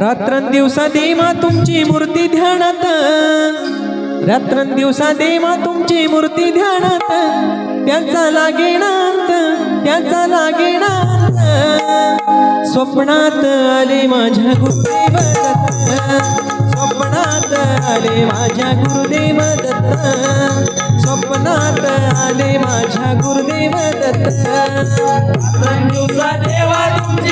रात्रंदिवसा देवा तुमची मूर्ती ध्यानात. रात्रंदिवसा देवा तुमची मूर्ती ध्यानात. त्यांचा लागेनांत त्यांचा लागेनांत. स्वप्नात आले माझ्या गुरुदेव स्वप्नात आले माझ्या गुरुदेव दत्त स्वप्नात आले माझ्या गुरुदेव दत्त रात्रंदिवसा देवा तुमची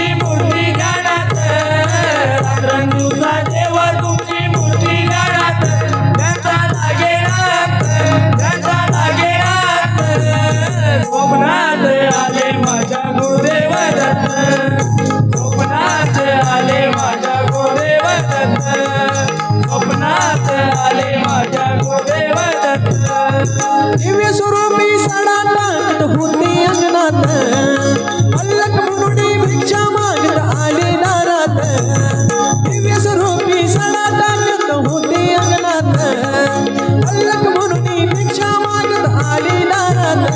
होती अंगणात. पल्लक म्हणून भिक्षा मागत आले दारात दिव्य स्वरूपी सडा टाकत अंगणात. पल्लक म्हणून भिक्षा मागत आले दारात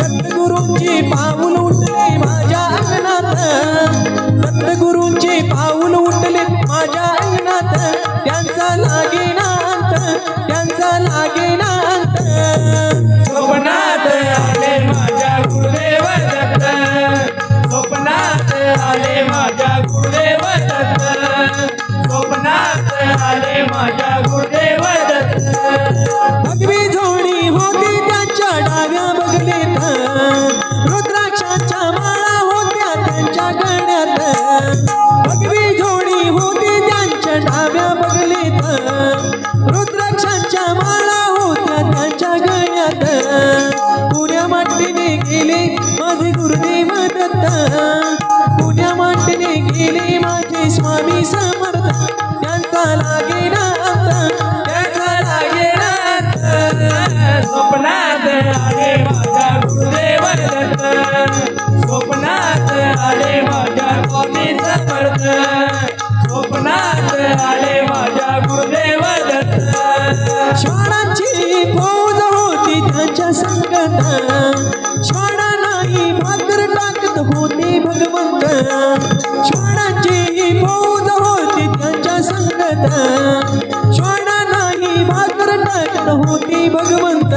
दत्तगुरूंची पाऊल उठले माझ्या अंगणात. दत्तगुरूंची पाऊल उठले माझ्या अंगणात. त्यांचा लागेनांत त्यांचा लागेनांत स्वप्नात माझ्या छोडा नाही भाकर टाकत होते भगवंत श्वानांची फौज होती त्यांच्या संगत छोडा नाही भाकर टाकत होती भगवंत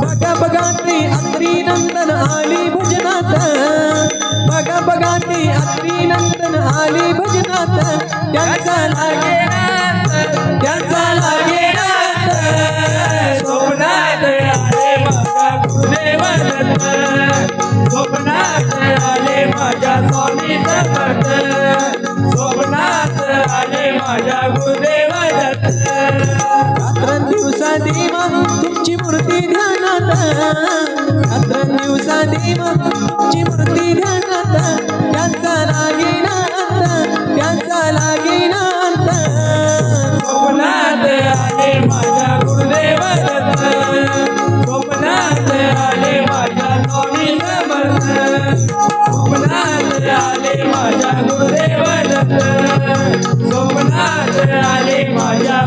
बघा बघा ते अत्री नंदन आली भजनात बघा बघा ते अत्री नंदन आली भजनात त्यांचा लागे त्यांचा लागे दिवसा देवा तुमची मूर्ती ध्यानात. रात्र दिवसा देवा तुमची मूर्ती ध्यानात. त्यांचा लागेनात त्यांचा लागेनात आले माझ्या गुरुदेव आले माझ्या स्वामी आले माझ्या गुरुदेव स्वप्नात आले माझ्या